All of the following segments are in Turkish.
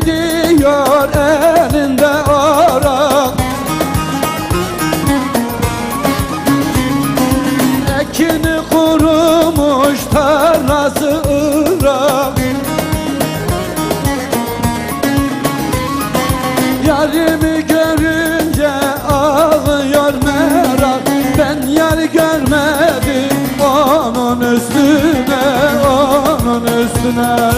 gidiyor elinde arak. Ekini kurumuş tarlası ırak. Yarimi görünce ağlıyor merak. Ben yar görmedim onun üstüne, onun üstüne.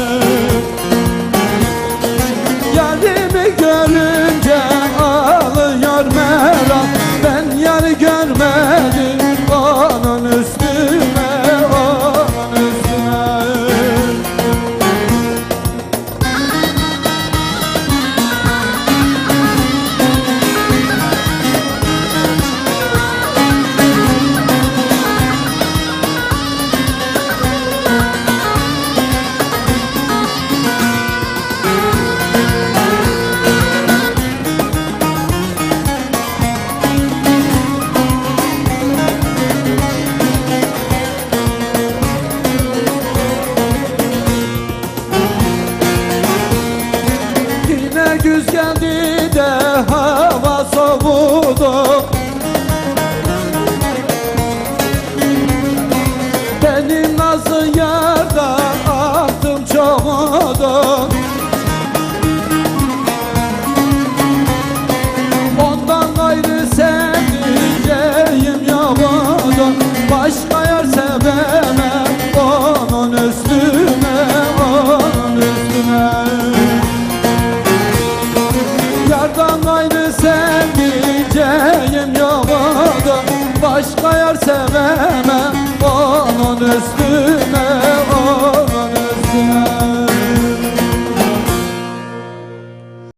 yar sevemem Onun üstü